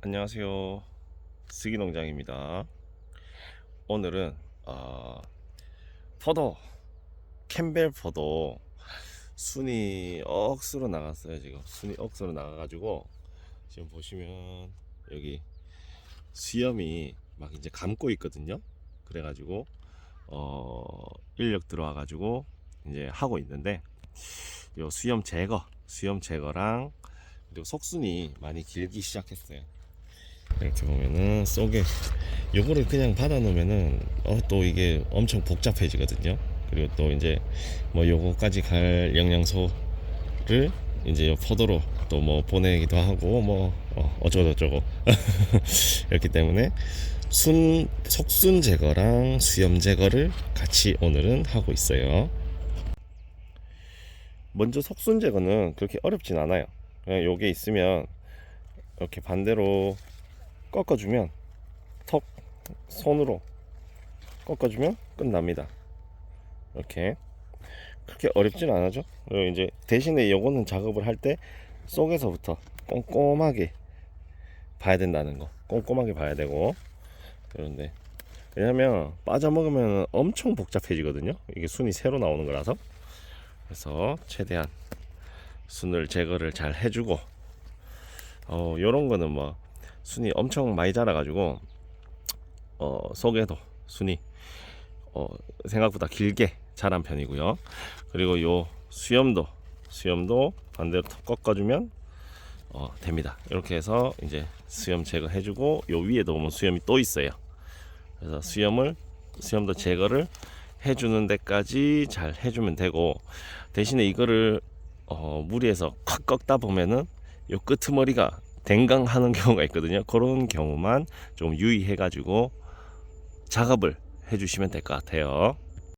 안녕하세요. 스기농장입니다. 오늘은 어, 포도 캠벨 포도 순이 억수로 나갔어요. 지금 순이 억수로 나가가지고 지금 보시면 여기 수염이 막 이제 감고 있거든요. 그래가지고 어, 인력 들어와가지고 이제 하고 있는데 요 수염 제거, 수염 제거랑 그리고 속순이 많이 길기 시작했어요. 이렇게 보면은 속에 요거를 그냥 받아 놓으면은 어 또 이게 엄청 복잡해지거든요. 그리고 또 이제 뭐 요거까지 갈 영양소를 이제 요 포도로 또 뭐 보내기도 하고 뭐 어, 어쩌고 저쩌고 이렇기 때문에 순 속순 제거랑 수염 제거를 같이 오늘은 하고 있어요. 먼저 속순 제거는 그렇게 어렵진 않아요. 그냥 요게 있으면 이렇게 반대로 꺾어주면 턱 손으로 꺾어주면 끝납니다. 이렇게 그렇게 어렵진 않아죠. 그리고 이제 대신에 요거는 작업을 할 때 속에서부터 꼼꼼하게 봐야 된다는 거. 꼼꼼하게 봐야 되고 그런데 왜냐면 빠져먹으면 엄청 복잡해지거든요. 이게 순이 새로 나오는 거라서 그래서 최대한 순을 제거를 잘 해주고 어 요런 거는 뭐 순이 엄청 많이 자라가지고 어 속에도 순이 어 생각보다 길게 자란 편이고요. 그리고 요 수염도 수염도 반대로 턱 꺾어주면 어 됩니다. 이렇게 해서 이제 수염 제거해주고 요 위에도 보면 수염이 또 있어요. 그래서 수염을 수염도 제거를 해주는 데까지 잘 해주면 되고 대신에 이거를 어, 무리해서 콱 꺾다 보면은 요 끄트머리가 댕강하는 경우가 있거든요. 그런 경우만 좀 유의해 가지고 작업을 해주시면 될 것 같아요.